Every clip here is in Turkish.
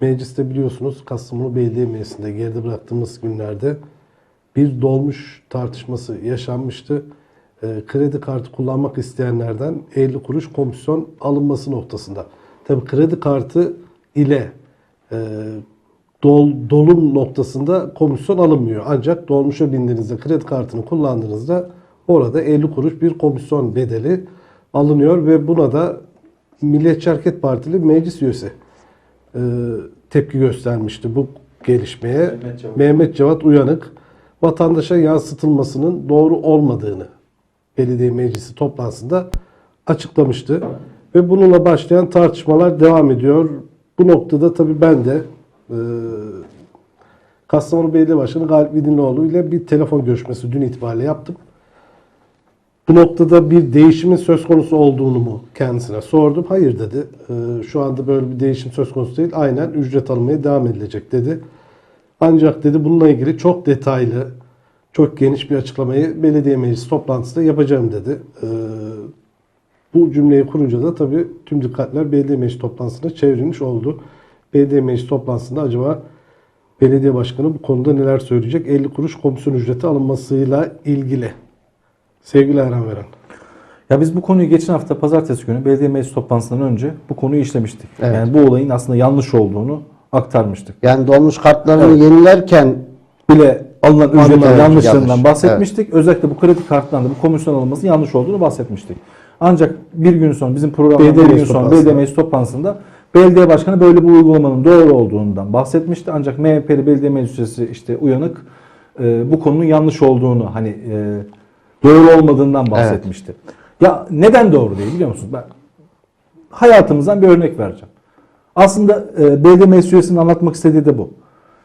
Mecliste biliyorsunuz Kastamonu Belediye Meclisi'nde geride bıraktığımız günlerde bir dolmuş tartışması yaşanmıştı. Ee, kredi kartı kullanmak isteyenlerden 50 kuruş komisyon alınması noktasında. Tabii kredi kartı ile e, dol, dolum noktasında komisyon alınmıyor. Ancak dolmuşa bindiğinizde kredi kartını kullandığınızda orada 50 kuruş bir komisyon bedeli alınıyor ve buna da Milliyetçi Hareket Partili meclis üyesi e, tepki göstermişti bu gelişmeye. Mehmet Cevat. Mehmet Cevat Uyanık vatandaşa yansıtılmasının doğru olmadığını belediye meclisi toplantısında açıklamıştı. Ve bununla başlayan tartışmalar devam ediyor. Bu noktada tabii ben de e, Kastamonu Belediye Başkanı Galip Vidinlioğlu ile bir telefon görüşmesi dün itibariyle yaptım. Bu noktada bir değişimin söz konusu olduğunu mu kendisine sordum. Hayır dedi. Ee, şu anda böyle bir değişim söz konusu değil. Aynen ücret alınmaya devam edilecek dedi. Ancak dedi bununla ilgili çok detaylı, çok geniş bir açıklamayı belediye meclisi toplantısında yapacağım dedi. Ee, bu cümleyi kurunca da tabii tüm dikkatler belediye meclis toplantısına çevrilmiş oldu. Belediye meclis toplantısında acaba belediye başkanı bu konuda neler söyleyecek? 50 kuruş komisyon ücreti alınmasıyla ilgili. Sevgili Erhan Veren. Ya biz bu konuyu geçen hafta pazartesi günü belediye meclis toplantısından önce bu konuyu işlemiştik. Evet. Yani bu olayın aslında yanlış olduğunu aktarmıştık. Yani dolmuş kartlarını yenilerken Bile alınan ücretin yanlış. yanlışlarından bahsetmiştik. Özellikle bu kredi kartından da bu komisyon alınması yanlış olduğunu bahsetmiştik. Ancak bir gün sonra bizim programda bir gün sonra belediye meclis toplantısında belediye başkanı böyle bir uygulamanın doğru olduğundan bahsetmişti. Ancak MHP'li belediye meclis üyesi işte uyanık e, bu konunun yanlış olduğunu hani e, doğru olmadığından bahsetmişti. Ya neden doğru değil biliyor musunuz? Ben hayatımızdan bir örnek vereceğim. Aslında e, meclis üyesinin anlatmak istediği de bu.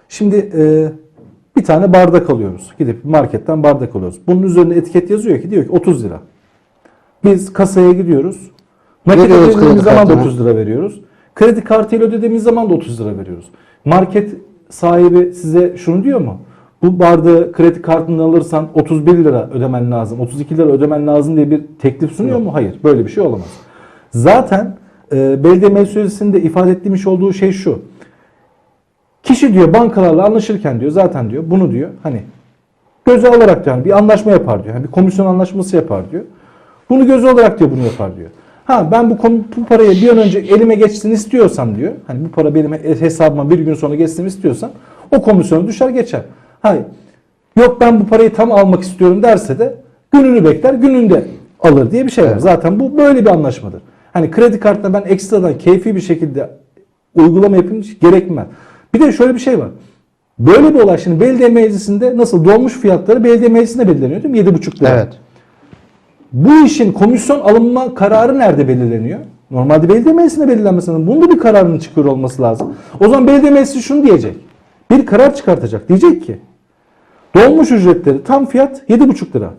Şimdi e, bir tane bardak alıyoruz. Gidip marketten bardak alıyoruz. Bunun üzerine etiket yazıyor ki diyor ki 30 lira. Biz kasaya gidiyoruz. Nakit ödediğimiz zaman da kartına. 30 lira veriyoruz. Kredi kartıyla ödediğimiz zaman da 30 lira veriyoruz. Market sahibi size şunu diyor mu? Bu bardağı kredi kartını alırsan 31 lira ödemen lazım, 32 lira ödemen lazım diye bir teklif sunuyor mu? Hayır. Böyle bir şey olamaz. Zaten e, belediye meclis üyesinin de ifade etmiş olduğu şey şu. Kişi diyor bankalarla anlaşırken diyor zaten diyor bunu diyor hani göze alarak diyor hani bir anlaşma yapar diyor. Hani bir komisyon anlaşması yapar diyor. Bunu göze alarak diyor bunu yapar diyor. Ha ben bu, bu parayı bir an önce elime geçsin istiyorsam diyor. Hani bu para benim hesabıma bir gün sonra geçsin istiyorsam o komisyonu düşer geçer. Hayır. Yok ben bu parayı tam almak istiyorum derse de gününü bekler gününde alır diye bir şey var. Zaten bu böyle bir anlaşmadır. Hani kredi kartına ben ekstradan keyfi bir şekilde uygulama yapayım gerekmez. Bir de şöyle bir şey var. Böyle bir olay şimdi belediye meclisinde nasıl dolmuş fiyatları belediye meclisinde belirleniyor değil mi? 7,5 lira. evet. Bu işin komisyon alınma kararı nerede belirleniyor? Normalde belediye meclisinde belirlenmesi lazım. Bunun da bir kararının çıkıyor olması lazım. O zaman belediye meclisi şunu diyecek. Bir karar çıkartacak. Diyecek ki dolmuş ücretleri tam fiyat 7,5 lira.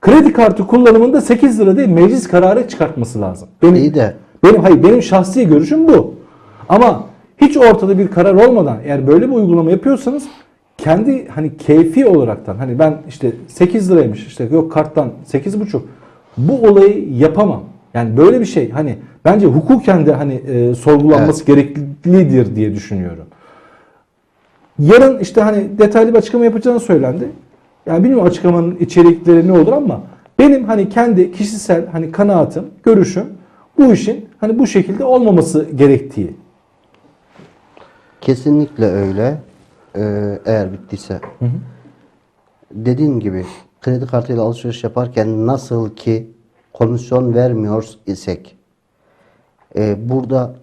Kredi kartı kullanımında 8 lira değil meclis kararı çıkartması lazım. Benim, İyi de benim hayır benim şahsi görüşüm bu. Ama hiç ortada bir karar olmadan eğer böyle bir uygulama yapıyorsanız kendi hani keyfi olaraktan hani ben işte 8 liraymış işte yok karttan 8,5 bu olayı yapamam. Yani böyle bir şey hani bence hukuken de hani e, sorgulanması gereklidir diye düşünüyorum. Yarın işte hani detaylı bir açıklama yapacağını söylendi. Yani bilmiyorum açıklamanın içerikleri ne olur ama benim hani kendi kişisel hani kanaatim, görüşüm bu işin hani bu şekilde olmaması gerektiği. kesinlikle öyle. Ee, eğer bittiyse. Dediğim gibi kredi kartıyla alışveriş yaparken nasıl ki komisyon vermiyor isek e, burada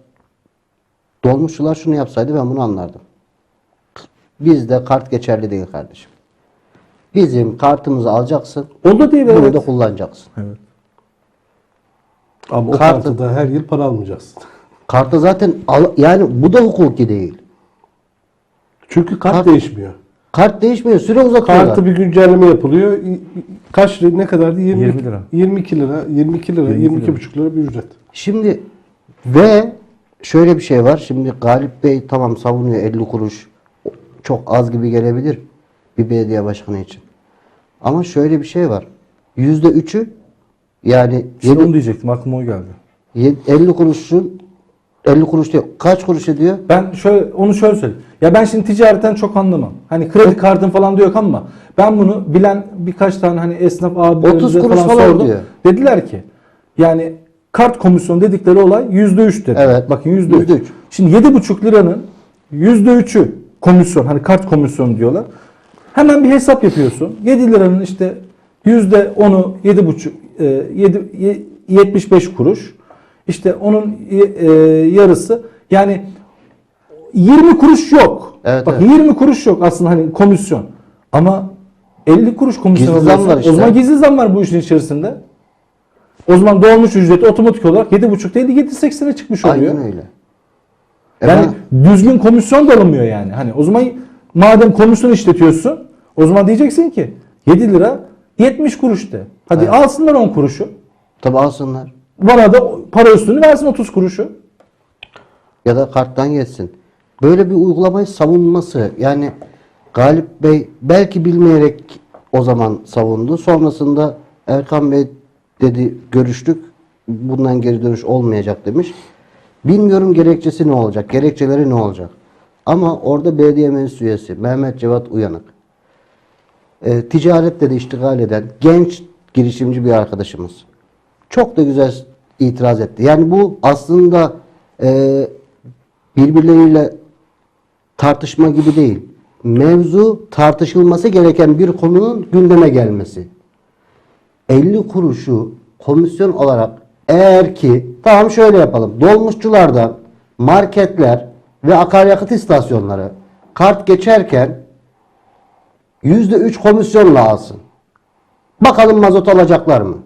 dolmuşçular şunu yapsaydı ben bunu anlardım. Bizde kart geçerli değil kardeşim. Bizim kartımızı alacaksın. O da değil Bunu evet. da kullanacaksın. Ama o Kartı- kartı da her yıl para almayacaksın. Kartı zaten al, yani bu da hukuki değil. Çünkü kart, Kart- değişmiyor. Kart değişmiyor. Süre uzatıyorlar. Kartı bir güncelleme yapılıyor. İ- i- Kaç lira ne kadardı? 20, 20 lira. 22 lira, 22 lira, 22 22 buçuk lira bir ücret. Şimdi ve şöyle bir şey var. Şimdi Galip Bey tamam savunuyor 50 kuruş. Çok az gibi gelebilir bir belediye başkanı için. Ama şöyle bir şey var. Yüzde üçü yani İşte yedi- onu diyecektim aklıma o geldi. yed- 50 kuruşun 50 kuruş diyor. Kaç kuruş ediyor? Ben şöyle onu şöyle söyleyeyim. Ya ben şimdi ticaretten çok anlamam. Hani kredi kartın falan diyor ama ben bunu bilen birkaç tane hani esnaf abilerimize 30 kuruş falan, falan sordum. diyor. Dediler ki yani kart komisyonu dedikleri olay %3 dedi. Evet. Bakın %3. %3. Şimdi 7,5 liranın %3'ü komisyon hani kart komisyonu diyorlar. Hemen bir hesap yapıyorsun. 7 liranın işte %10'u 7,5 e, 7 ye- 75 kuruş. İşte onun e, yarısı yani 20 kuruş yok. Evet, Bak evet. 20 kuruş yok aslında hani komisyon. Ama 50 kuruş komisyon Gizli zam var işte. O zaman gizli zam var bu işin içerisinde. O zaman dolmuş ücreti otomatik olarak 7,5 değil 7,80'e çıkmış oluyor. Aynen öyle. Yani ben- düzgün komisyon da alınmıyor yani. Hani o zaman madem komisyon işletiyorsun o zaman diyeceksin ki 7 lira 70 kuruş de. Hadi Evet. alsınlar 10 kuruşu. tabi alsınlar. Bana da para üstünü versin 30 kuruşu. ya da karttan geçsin. Böyle bir uygulamayı savunması yani Galip Bey belki bilmeyerek o zaman savundu. Sonrasında Erkan Bey dedi görüştük. Bundan geri dönüş olmayacak demiş. Bilmiyorum gerekçesi ne olacak, gerekçeleri ne olacak. Ama orada belediye meclis üyesi Mehmet Cevat Uyanık e, ticaretle de iştigal eden genç girişimci bir arkadaşımız. Çok da güzel itiraz etti. Yani bu aslında e, birbirleriyle tartışma gibi değil. Mevzu tartışılması gereken bir konunun gündeme gelmesi. 50 kuruşu komisyon olarak eğer ki tamam şöyle yapalım. Dolmuşçulardan marketler ve akaryakıt istasyonları kart geçerken %3 komisyonla alsın. Bakalım mazot alacaklar mı?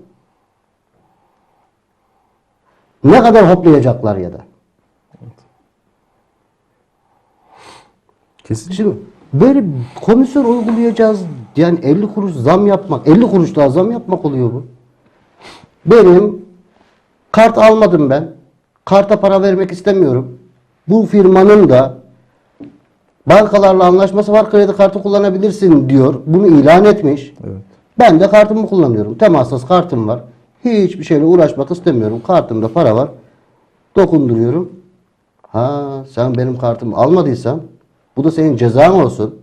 Ne kadar hoplayacaklar ya da. Kesin. Şimdi böyle komisyon uygulayacağız. Yani 50 kuruş zam yapmak, 50 kuruş daha zam yapmak oluyor bu. Benim kart almadım ben. Karta para vermek istemiyorum. Bu firmanın da bankalarla anlaşması var. Kredi kartı kullanabilirsin diyor. Bunu ilan etmiş. Evet. Ben de kartımı kullanıyorum. Temassız kartım var. Hiçbir şeyle uğraşmak istemiyorum. Kartımda para var. Dokunduruyorum. Ha sen benim kartımı almadıysan bu da senin cezan olsun.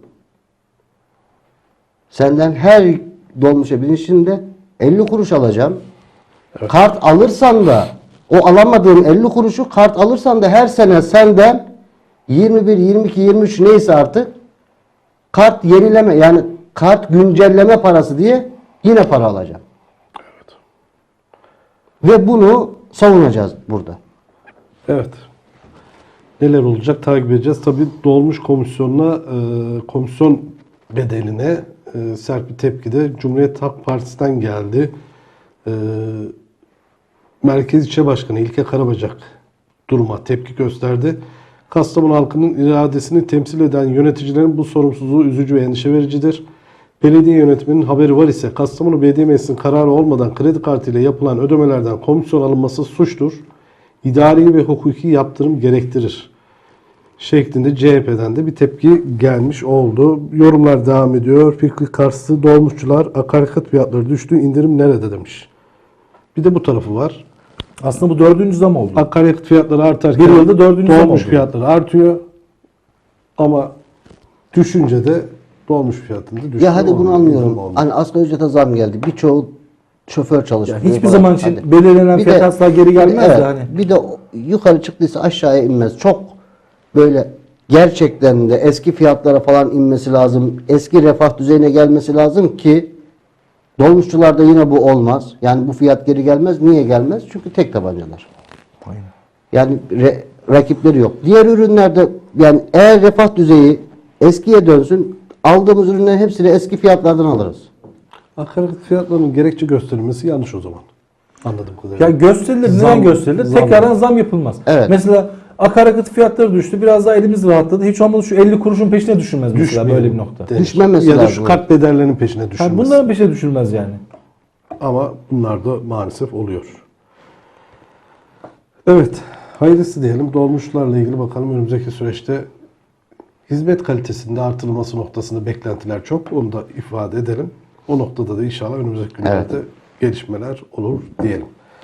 Senden her dolmuşa binişinde 50 kuruş alacağım. Kart alırsan da o alamadığın 50 kuruşu kart alırsan da her sene senden 21, 22, 23 neyse artık kart yenileme yani kart güncelleme parası diye yine para alacağım. Ve bunu savunacağız burada. Evet. Neler olacak takip edeceğiz. Tabii dolmuş komisyonuna, e, komisyon bedeline e, sert bir tepki de Cumhuriyet Halk Partisi'nden geldi. E, Merkez İlçe Başkanı İlke Karabacak duruma tepki gösterdi. Kastamonu halkının iradesini temsil eden yöneticilerin bu sorumsuzluğu üzücü ve endişe vericidir. Belediye yönetiminin haberi var ise Kastamonu Belediye Meclisi'nin kararı olmadan kredi kartı ile yapılan ödemelerden komisyon alınması suçtur. İdari ve hukuki yaptırım gerektirir. Şeklinde CHP'den de bir tepki gelmiş oldu. Yorumlar devam ediyor. Fikri karşısı dolmuşçular akaryakıt fiyatları düştü indirim nerede demiş. Bir de bu tarafı var. Aslında bu dördüncü zam oldu. Akaryakıt fiyatları artarken Bir yılda dördüncü zam dolmuş oldu. fiyatları artıyor. Ama düşünce de dolmuş fiyatında düşüyor. Ya hadi bunu Olmuyor, anlıyorum. olmuyor. Hani asgari ücrete zam geldi. Birçoğu şoför Ya çalışıyor. hiçbir falan. zaman için Hadi. belirlenen Bir fiyat de- asla geri gelmez evet, yani. Bir de yukarı çıktıysa aşağıya inmez. Çok böyle gerçekten de eski fiyatlara falan inmesi lazım. Eski refah düzeyine gelmesi lazım ki dolmuşçularda yine bu olmaz. Yani bu fiyat geri gelmez. Niye gelmez? Çünkü tek tabancalar. Aynen. Yani re- rakipleri yok. Diğer ürünlerde yani eğer refah düzeyi eskiye dönsün aldığımız ürünlerin hepsini eski fiyatlardan alırız. Akaryakıt fiyatlarının gerekçe gösterilmesi yanlış o zaman. Anladığım kadarıyla. Ya gösterilir. Neden Zam- gösterilir? zam Tekrardan zam yapılmaz. Evet. Mesela akaryakıt fiyatları düştü. Biraz daha elimiz rahatladı. Hiç olmazsa şu 50 kuruşun peşine düşülmez mesela Düşmeyelim böyle bir nokta. denir. Düşmemesi ya da lazım. şu kart bedellerinin peşine Yani düşülmesi. bunların peşine düşülmez yani. Ama bunlar da maalesef oluyor. Evet. Hayırlısı diyelim. Dolmuşlarla ilgili bakalım önümüzdeki süreçte hizmet kalitesinde artırılması noktasında beklentiler çok. Onu da ifade edelim. O noktada da inşallah önümüzdeki günlerde gelişmeler olur diyelim.